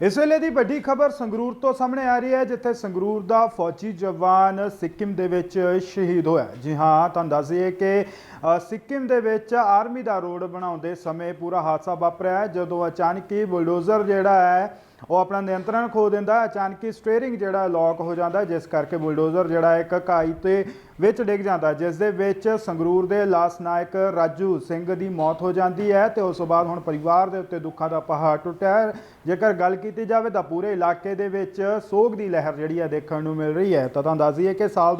ਇਸ ਵੇਲੇ ਦੀ ਵੱਡੀ ਖਬਰ ਸੰਗਰੂਰ ਤੋਂ ਸਾਹਮਣੇ ਆ ਰਹੀ ਹੈ ਜਿੱਥੇ ਸੰਗਰੂਰ ਦਾ ਫੌਜੀ ਜਵਾਨ ਸਿੱਕਿਮ ਦੇ ਵਿੱਚ ਸ਼ਹੀਦ ਹੋਇਆ ਜੀ ਹਾਂ ਤੁਹਾਨੂੰ ਦੱਸ ਦਈਏ ਕਿ ਅ, ਸਿੱਕਿਮ ਦੇ ਵਿੱਚ ਆਰਮੀ ਦਾ ਰੋਡ ਬਣਾਉਂਦੇ ਸਮੇਂ ਪੂਰਾ ਹਾਦਸਾ ਵਾਪਰਿਆ ਜਦੋਂ ਅਚਾਨਕ ਹੀ ਬੁਲਡੋਜ਼ਰ ਜਿਹੜਾ ਹੈ ਉਹ ਆਪਣਾ ਨਿਯੰਤਰਣ ਖੋ ਦਿੰਦਾ ਹੈ। ਅਚਾਨਕ ਹੀ ਸਟੀਅਰਿੰਗ ਜਿਹੜਾ ਲੌਕ ਹੋ ਜਾਂਦਾ, ਜਿਸ ਕਰਕੇ ਬੁਲਡੋਜ਼ਰ ਜਿਹੜਾ ਇੱਕ ਘਾਈ ਤੇ ਵਿੱਚ ਡਿੱਗ ਜਾਂਦਾ, ਜਿਸ ਦੇ ਵਿੱਚ ਸੰਗਰੂਰ ਦੇ ਲਾਸ ਨਾਇਕ ਰਾਜੂ ਸਿੰਘ ਦੀ ਮੌਤ ਹੋ ਜਾਂਦੀ ਹੈ ਤੇ ਉਸ ਤੋਂ ਬਾਅਦ ਹੁਣ ਪਰਿਵਾਰ ਦੇ ਉੱਤੇ ਦੁੱਖਾਂ ਦਾ ਪਹਾੜ ਟੁੱਟਿਆ ਹੈ ਜੇਕਰ ਗੱਲ ਕੀਤੀ ਜਾਵੇ ਤਾਂ ਪੂਰੇ ਇਲਾਕੇ ਦੇ ਵਿੱਚ ਸੋਗ ਦੀ ਲਹਿਰ ਜਿਹੜੀ ਹੈ ਦੇਖਣ ਨੂੰ ਮਿਲ ਰਹੀ ਹੈ ਤਾਂ ਤੁਹਾਨੂੰ ਦੱਸ ਦਈਏ ਕਿ ਸਾਲ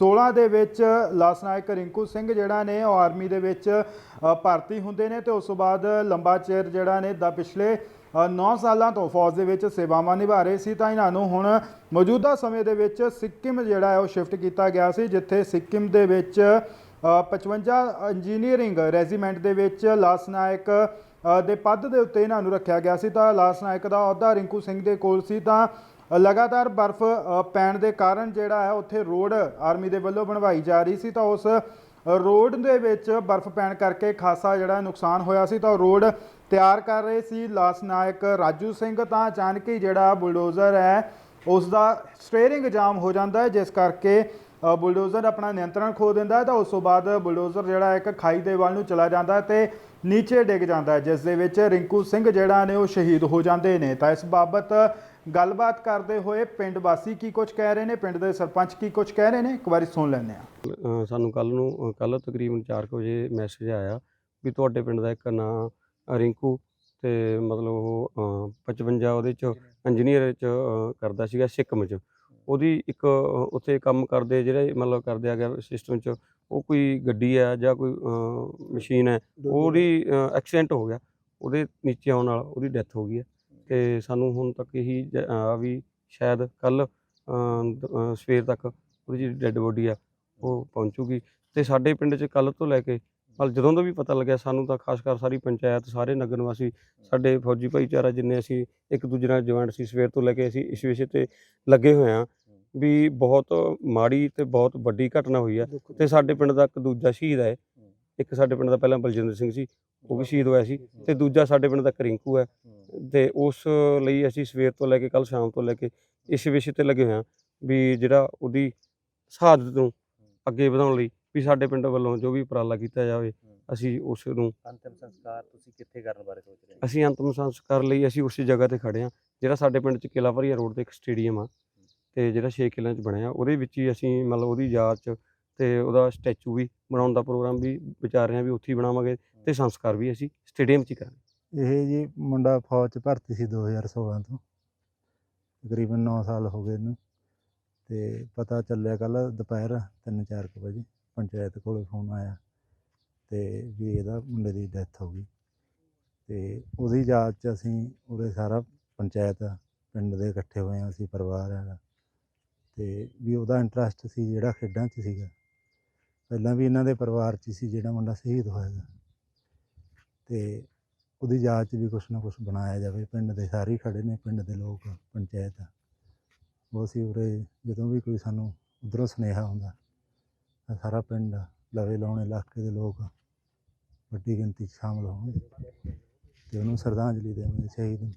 2016 ਦੇ ਵਿੱਚ ਲਾਸ ਨਾਇਕ ਰਿੰਕੂ ਸਿੰਘ ਜਿਹੜਾ ਨੇ ਉਹ ਆਰਮੀ ਦੇ ਵਿੱਚ ਅ, ਭਰਤੀ ਹੁੰਦੇ ਨੇ ਤੇ ਉਸ ਤੋਂ ਬਾਅਦ ਲੰਬਾ ਚਿਰ ਜਿਹੜਾ ਨੇ ਦਾ ਪਿਛਲੇ 9 ਸਾਲਾਂ ਤੋਂ ਫੌਜ ਦੇ ਵਿੱਚ ਸੇਵਾਵਾਂ ਨਿਭਾ ਰਹੇ ਸੀ। ਤਾਂ ਇਹਨਾਂ ਨੂੰ ਹੁਣ ਮੌਜੂਦਾ ਸਮੇਂ ਦੇ ਵਿੱਚ ਸਿੱਕਿਮ ਜਿਹੜਾ ਹੈ ਉਹ ਸ਼ਿਫਟ ਕੀਤਾ ਗਿਆ ਸੀ ਜਿੱਥੇ ਸਿੱਕਿਮ ਦੇ ਵਿੱਚ ਅ, 55 ਇੰਜੀਨੀਅਰਿੰਗ ਰੈਜੀਮੈਂਟ ਦੇ ਵਿੱਚ ਲਾਸ ਨਾਇਕ ਦੇ ਪਦ ਦੇ ਉੱਤੇ ਇਹਨਾਂ ਨੂੰ ਰੱਖਿਆ ਗਿਆ ਸੀ। ਤਾਂ ਲਾਸ ਨਾਇਕ ਦਾ ਅਹੁਦਾ ਰਿੰਕੂ ਸਿੰਘ ਦੇ ਕੋਲ ਸੀ। ਤਾਂ ਲਗਾਤਾਰ ਬਰਫ਼ ਪੈਣ ਦੇ ਕਾਰਨ ਜਿਹੜਾ ਹੈ ਉੱਥੇ ਰੋਡ ਆਰਮੀ ਦੇ ਵੱਲੋਂ ਬਣਵਾਈ ਜਾ ਰਹੀ ਸੀ ਤਾਂ ਉਸ ਰੋਡ ਦੇ ਵਿੱਚ ਬਰਫ਼ ਪੈਣ ਕਰਕੇ ਖਾਸਾ ਜਿਹੜਾ ਨੁਕਸਾਨ ਹੋਇਆ ਸੀ ਤਾਂ ਉਹ ਰੋਡ ਤਿਆਰ ਕਰ ਰਹੇ ਸੀ। ਲਾਸ ਨਾਇਕ ਰਾਜੂ ਸਿੰਘ ਤਾਂ ਅਚਾਨਕ ਹੀ ਜਿਹੜਾ ਬੁਲਡੋਜ਼ਰ ਹੈ ਉਸ ਦਾ ਸਟੀਅਰਿੰਗ ਜਾਮ ਹੋ ਜਾਂਦਾ ਹੈ, ਜਿਸ ਕਰਕੇ ਬੁਲਡੋਜ਼ਰ ਆਪਣਾ ਨਿਯੰਤਰਣ ਖੋ ਦਿੰਦਾ ਹੈ ਤਾਂ ਉਸ ਤੋਂ ਬਾਅਦ ਬੁਲਡੋਜ਼ਰ ਜਿਹੜਾ ਇੱਕ ਖਾਈ ਦੇ ਵੱਲ ਨੂੰ ਚਲਾ ਜਾਂਦਾ ਹੈ ਤੇ ਨੀਚੇ ਡਿੱਗ ਜਾਂਦਾ ਜਿਸ ਦੇ ਵਿੱਚ ਰਿੰਕੂ ਸਿੰਘ ਜਿਹੜਾ ਨੇ ਉਹ ਸ਼ਹੀਦ ਹੋ ਜਾਂਦੇ ਨੇ। ਤਾਂ ਇਸ ਬਾਬਤ ਗੱਲਬਾਤ ਕਰਦੇ ਹੋਏ ਪਿੰਡ ਵਾਸੀ ਕੀ ਕੁਝ ਕਹਿ ਰਹੇ ਨੇ? ਪਿੰਡ ਦੇ ਸਰਪੰਚ ਕੀ ਕੁਝ ਕਹਿ ਰਹੇ ਨੇ? ਇੱਕ ਵਾਰੀ ਸੁਣ ਲੈਂਦੇ ਹਾਂ। ਅ, ਸਾਨੂੰ ਕੱਲ ਨੂੰ ਕੱਲ ਤਕਰੀਬਨ 4 ਵਜੇ ਮੈਸੇਜ ਆਇਆ ਵੀ ਤੁਹਾਡੇ ਪਿੰਡ ਦਾ ਇੱਕ ਨਾਂ ਰਿੰਕੂ ਤੇ ਮਤਲਬ ਉਹ ਅ, 55 ਉਹਦੇ ਚ ਇੰਜੀਨੀਅਰ ਚ ਅ, ਕਰਦਾ ਸੀਗਾ ਸਿੱਕਮ ਚ। ਉਹਦੀ ਇੱਕ ਅ, ਉੱਥੇ ਕੰਮ ਕਰਦੇ ਜਿਹੜੇ ਮਤਲਬ ਕਰਦੇ ਆ ਗਿਆ ਸਿਸਟਮ ਚ ਉਹ ਕੋਈ ਗੱਡੀ ਹੈ ਜਾਂ ਕੋਈ ਅ, ਮਸ਼ੀਨ ਹੈ ਉਹਦੀ ਐਕਸੀਡੈਂਟ ਹੋ ਗਿਆ। ਉਹਦੇ ਨੀਚੇ ਆਉਣ ਨਾਲ ਉਹਦੀ ਡੈਥ ਹੋ ਗਈ ਹੈ ਤੇ ਸਾਨੂੰ ਹੁਣ ਤੱਕ ਇਹੀ ਜ- ਆ ਵੀ ਸ਼ਾਇਦ ਕੱਲ ਸਵੇਰ ਤੱਕ ਉਹਦੀ ਜਿਹੜੀ ਡੈੱਡ ਬੋਡੀ ਆ ਉਹ ਪਹੁੰਚੂਗੀ। ਤੇ ਸਾਡੇ ਪਿੰਡ 'ਚ ਕੱਲ ਤੋਂ ਲੈ ਕੇ ਕੱਲ ਜਦੋਂ ਦਾ ਵੀ ਪਤਾ ਲੱਗਿਆ ਸਾਨੂੰ ਤਾਂ ਖਾਸ ਕਰ ਸਾਰੀ ਪੰਚਾਇਤ ਸਾਰੇ ਨਗਰ ਨਿਵਾਸੀ ਸਾਡੇ ਫੌਜੀ ਭਾਈਚਾਰਾ ਜਿੰਨੇ ਅਸੀਂ ਇੱਕ ਦੂਜੇ ਨਾਲ ਜੁਆਇੰਟ ਸੀ ਸਵੇਰ ਤੋਂ ਲੈ ਕੇ ਅਸੀਂ ਇਸ ਵਿਸ਼ੇ ਤੇ ਲੱਗੇ ਹੋਏ ਹਾਂ ਵੀ ਬਹੁਤ ਮਾੜੀ ਤੇ ਬਹੁਤ ਵੱਡੀ ਘਟਨਾ ਹੋਈ ਆ। ਤੇ ਸਾਡੇ ਪਿੰਡ ਦਾ ਇੱਕ ਦੂਜਾ ਸ਼ਹੀਦ ਹੈ ਇੱਕ ਸਾਡੇ ਪਿੰਡ ਦਾ ਪਹਿਲਾਂ ਬਲਜਿੰਦਰ ਸਿੰਘ ਸੀ ਉਹ ਵੀ ਸ਼ਹੀਦ ਹੋਇਆ ਸੀ। ਤੇ ਦੂਜਾ ਸਾਡੇ ਪਿੰਡ ਦਾ ਕਰਿੰਕੂ ਹੈ। ਤੇ ਉਸ ਲਈ ਅਸੀਂ ਸਵੇਰ ਤੋਂ ਲੈ ਕੇ ਕੱਲ ਸ਼ਾਮ ਤੋਂ ਲੈ ਕੇ ਇਸ ਵਿਸ਼ੇ ਤੇ ਲੱਗੇ ਹਾਂ ਵੀ ਜਿਹੜਾ ਉਹਦੀ ਸ਼ਹਾਦਤ ਨੂੰ ਅੱਗੇ ਵਧਾਉਣ ਲਈ ਵੀ ਸਾਡੇ ਪਿੰਡ ਵੱਲੋਂ ਜੋ ਵੀ ਉਪਰਾਲਾ ਕੀਤਾ ਜਾਵੇ ਅਸੀਂ ਉਸ ਨੂੰ ਅੰਤਿਮ ਸੰਸਕਾਰ ਤੁਸੀਂ ਕਿੱਥੇ ਕਰਨ ਬਾਰੇ ਸੋਚ ਰਹੇ ਹੋ? ਅਸੀਂ ਅੰਤਮ ਸੰਸਕਾਰ ਲਈ ਅਸੀਂ ਉਸੇ ਜਗ੍ਹਾ ਤੇ ਖੜੇ ਹਾਂ ਜਿਹੜਾ ਸਾਡੇ ਪਿੰਡ 'ਚ ਕਿਲਾ ਭਰੀਆ ਰੋਡ ਤੇ ਇੱਕ ਸਟੇਡੀਅਮ ਆ ਤੇ ਜਿਹੜਾ 6 ਕਿਲਿਆਂ 'ਚ ਬਣਿਆ ਉਹਦੇ ਵਿੱਚ ਹੀ ਅਸੀਂ ਮਤਲਬ ਉਹਦੀ ਯਾਦ 'ਚ ਤੇ ਉਹਦਾ ਸਟੈਚੂ ਵੀ ਬਣਾਉਣ ਦਾ ਪ੍ਰੋਗਰਾਮ ਵੀ ਵਿਚਾਰ ਰਹੇ ਹਾਂ ਵੀ ਉੱਥੇ ਹੀ ਬਣਾਵਾਂਗੇ ਤੇ ਸੰਸਕਾਰ ਵੀ ਅਸੀਂ ਸਟੇਡੀਅਮ 'ਚ ਹੀ ਕਰਾਂਗੇ। ਇਹ ਜੀ ਮੁੰਡਾ ਫੌਜ ਚ ਭਰਤੀ ਸੀ 2016 ਤੋਂ। ਤਕਰੀਬਨ 9 ਸਾਲ ਹੋ ਗਏ ਇਹਨੂੰ। ਤੇ ਪਤਾ ਚੱਲਿਆ ਕੱਲ ਦੁਪਹਿਰ 3-4 ਵਜੇ ਪੰਚਾਇਤ ਕੋਲੇ ਫੋਨ ਆਇਆ ਤੇ ਵੀ ਇਹਦਾ ਮੁੰਡੇ ਦੀ ਡੈਥ ਹੋ ਗਈ। ਤੇ ਉਹਦੀ ਯਾਦ ਚ ਅਸੀਂ ਉਰੇ ਸਾਰਾ ਪੰਚਾਇਤ ਪਿੰਡ ਦੇ ਇਕੱਠੇ ਹੋਏ ਹਾਂ, ਅਸੀਂ ਪਰਿਵਾਰ ਹੈਗਾ। ਤੇ ਵੀ ਉਹਦਾ ਇੰਟਰਸਟ ਸੀ ਜਿਹੜਾ ਖੇਡਾਂ 'ਚ ਸੀਗਾ। ਪਹਿਲਾਂ ਵੀ ਇਹਨਾਂ ਦੇ ਪਰਿਵਾਰ 'ਚ ਸੀ ਜਿਹੜਾ ਮੁੰਡਾ ਸ਼ਹੀਦ ਹੋਇਆ। ਗਾ ਤੇ ਉਹਦੀ ਯਾਦ 'ਚ ਵੀ ਕੁਛ ਨਾ ਕੁਛ ਬਣਾਇਆ ਜਾਵੇ। ਪਿੰਡ ਦੇ ਸਾਰੇ ਹੀ ਖੜੇ ਨੇ, ਪਿੰਡ ਦੇ ਲੋਕ, ਪੰਚਾਇਤ। ਉਹ ਅਸੀਂ ਉਰੇ ਜਦੋਂ ਵੀ ਕੋਈ ਸਾਨੂੰ ਉਧਰੋਂ ਸੁਨੇਹਾ ਹੁੰਦਾ ਤਾਂ ਸਾਰਾ ਪਿੰਡ ਲਵੇ ਲਾਉਣੇ ਇਲਾਕੇ ਦੇ ਲੋਕ ਵੱਡੀ ਗਿਣਤੀ 'ਚ ਸ਼ਾਮਲ ਹੋਣਗੇ। ਤੇ ਉਹਨੂੰ ਸ਼ਰਧਾਂਜਲੀ ਦੇਵਾਂਗੇ ਸ਼ਹੀਦ ਨੂੰ।